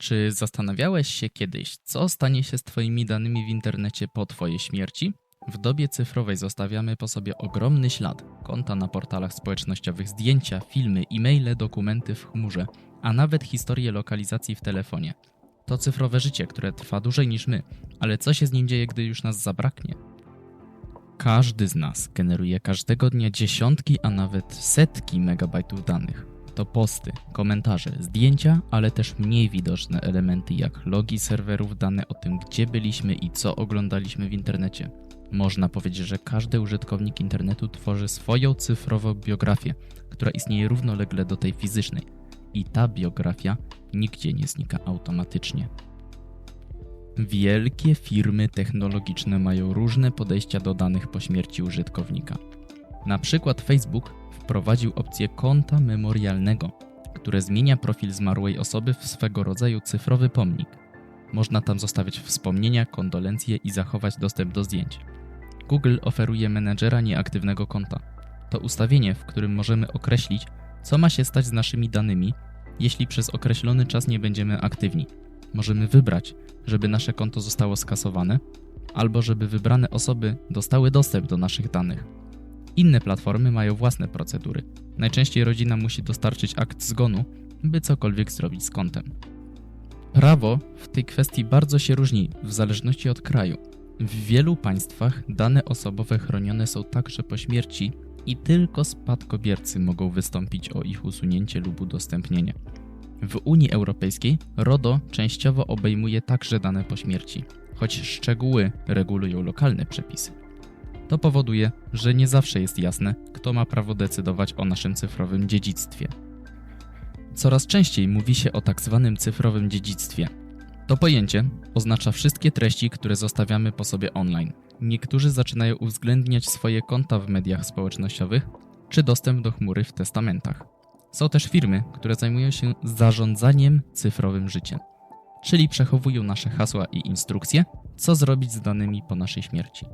Czy zastanawiałeś się kiedyś, co stanie się z Twoimi danymi w internecie po Twojej śmierci? W dobie cyfrowej zostawiamy po sobie ogromny ślad. Konta na portalach społecznościowych, zdjęcia, filmy, e-maile, dokumenty w chmurze, a nawet historię lokalizacji w telefonie. To cyfrowe życie, które trwa dłużej niż my, ale co się z nim dzieje, gdy już nas zabraknie? Każdy z nas generuje każdego dnia dziesiątki, a nawet setki megabajtów danych. To posty, komentarze, zdjęcia, ale też mniej widoczne elementy jak logi serwerów, dane o tym, gdzie byliśmy i co oglądaliśmy w internecie. Można powiedzieć, że każdy użytkownik internetu tworzy swoją cyfrową biografię, która istnieje równolegle do tej fizycznej. I ta biografia nigdzie nie znika automatycznie. Wielkie firmy technologiczne mają różne podejścia do danych po śmierci użytkownika. Na przykład Facebook wprowadził opcję konta memorialnego, które zmienia profil zmarłej osoby w swego rodzaju cyfrowy pomnik. Można tam zostawiać wspomnienia, kondolencje i zachować dostęp do zdjęć. Google oferuje menedżera nieaktywnego konta. To ustawienie, w którym możemy określić, co ma się stać z naszymi danymi, jeśli przez określony czas nie będziemy aktywni. Możemy wybrać, żeby nasze konto zostało skasowane, albo żeby wybrane osoby dostały dostęp do naszych danych. Inne platformy mają własne procedury. Najczęściej rodzina musi dostarczyć akt zgonu, by cokolwiek zrobić z kontem. Prawo w tej kwestii bardzo się różni w zależności od kraju. W wielu państwach dane osobowe chronione są także po śmierci i tylko spadkobiercy mogą wystąpić o ich usunięcie lub udostępnienie. W Unii Europejskiej RODO częściowo obejmuje także dane po śmierci, choć szczegóły regulują lokalne przepisy. To powoduje, że nie zawsze jest jasne, kto ma prawo decydować o naszym cyfrowym dziedzictwie. Coraz częściej mówi się o tak zwanym cyfrowym dziedzictwie. To pojęcie oznacza wszystkie treści, które zostawiamy po sobie online. Niektórzy zaczynają uwzględniać swoje konta w mediach społecznościowych czy dostęp do chmury w testamentach. Są też firmy, które zajmują się zarządzaniem cyfrowym życiem, czyli przechowują nasze hasła i instrukcje, co zrobić z danymi po naszej śmierci.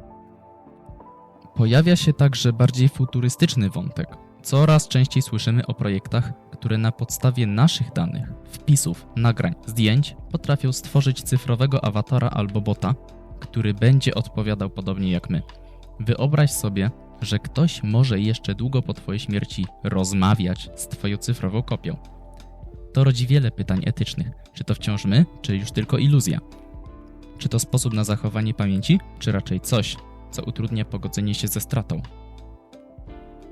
Pojawia się także bardziej futurystyczny wątek. Coraz częściej słyszymy o projektach, które na podstawie naszych danych, wpisów, nagrań, zdjęć potrafią stworzyć cyfrowego awatara albo bota, który będzie odpowiadał podobnie jak my. Wyobraź sobie, że ktoś może jeszcze długo po Twojej śmierci rozmawiać z Twoją cyfrową kopią. To rodzi wiele pytań etycznych. Czy to wciąż my, czy już tylko iluzja? Czy to sposób na zachowanie pamięci, czy raczej coś, co utrudnia pogodzenie się ze stratą?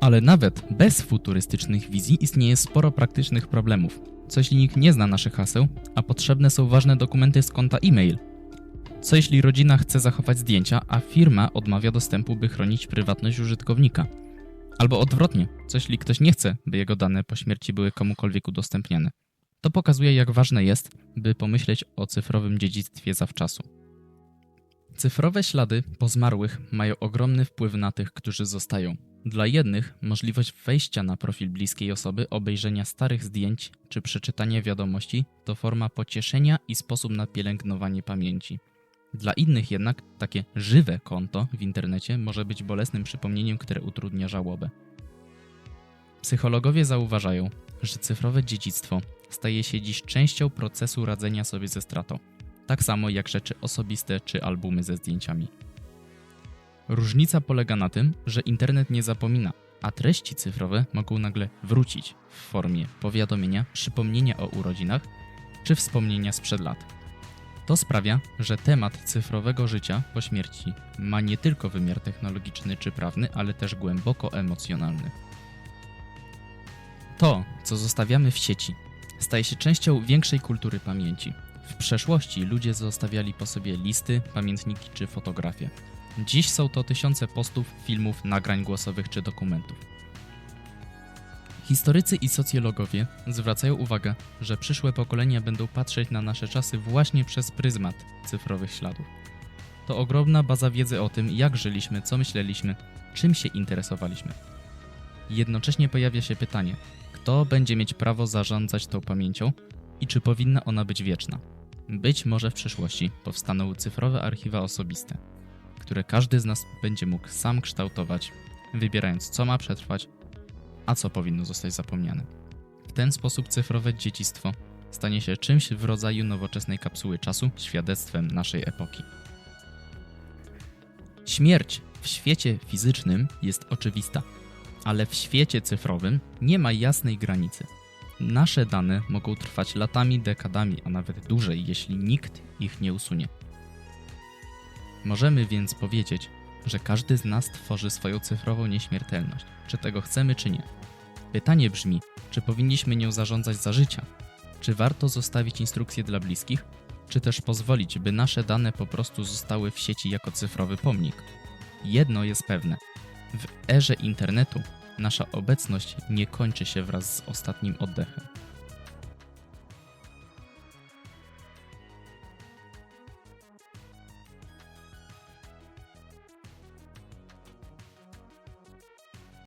Ale nawet bez futurystycznych wizji istnieje sporo praktycznych problemów. Co jeśli nikt nie zna naszych haseł, a potrzebne są ważne dokumenty z konta e-mail? Co jeśli rodzina chce zachować zdjęcia, a firma odmawia dostępu, by chronić prywatność użytkownika? Albo odwrotnie, co jeśli ktoś nie chce, by jego dane po śmierci były komukolwiek udostępniane? To pokazuje, jak ważne jest, by pomyśleć o cyfrowym dziedzictwie zawczasu. Cyfrowe ślady po zmarłych mają ogromny wpływ na tych, którzy zostają. Dla jednych możliwość wejścia na profil bliskiej osoby, obejrzenia starych zdjęć czy przeczytania wiadomości to forma pocieszenia i sposób na pielęgnowanie pamięci. Dla innych jednak takie żywe konto w internecie może być bolesnym przypomnieniem, które utrudnia żałobę. Psychologowie zauważają, że cyfrowe dziedzictwo staje się dziś częścią procesu radzenia sobie ze stratą, tak samo jak rzeczy osobiste czy albumy ze zdjęciami. Różnica polega na tym, że internet nie zapomina, a treści cyfrowe mogą nagle wrócić w formie powiadomienia, przypomnienia o urodzinach czy wspomnienia sprzed lat. To sprawia, że temat cyfrowego życia po śmierci ma nie tylko wymiar technologiczny czy prawny, ale też głęboko emocjonalny. To, co zostawiamy w sieci, staje się częścią większej kultury pamięci. W przeszłości ludzie zostawiali po sobie listy, pamiętniki czy fotografie. Dziś są to tysiące postów, filmów, nagrań głosowych czy dokumentów. Historycy i socjologowie zwracają uwagę, że przyszłe pokolenia będą patrzeć na nasze czasy właśnie przez pryzmat cyfrowych śladów. To ogromna baza wiedzy o tym, jak żyliśmy, co myśleliśmy, czym się interesowaliśmy. Jednocześnie pojawia się pytanie, kto będzie mieć prawo zarządzać tą pamięcią i czy powinna ona być wieczna. Być może w przyszłości powstaną cyfrowe archiwa osobiste, które każdy z nas będzie mógł sam kształtować, wybierając co ma przetrwać, a co powinno zostać zapomniane. W ten sposób cyfrowe dziedzictwo stanie się czymś w rodzaju nowoczesnej kapsuły czasu, świadectwem naszej epoki. Śmierć w świecie fizycznym jest oczywista, ale w świecie cyfrowym nie ma jasnej granicy. Nasze dane mogą trwać latami, dekadami, a nawet dłużej, jeśli nikt ich nie usunie. Możemy więc powiedzieć, że każdy z nas tworzy swoją cyfrową nieśmiertelność, czy tego chcemy, czy nie. Pytanie brzmi, czy powinniśmy nią zarządzać za życia? Czy warto zostawić instrukcje dla bliskich? Czy też pozwolić, by nasze dane po prostu zostały w sieci jako cyfrowy pomnik? Jedno jest pewne. W erze internetu nasza obecność nie kończy się wraz z ostatnim oddechem.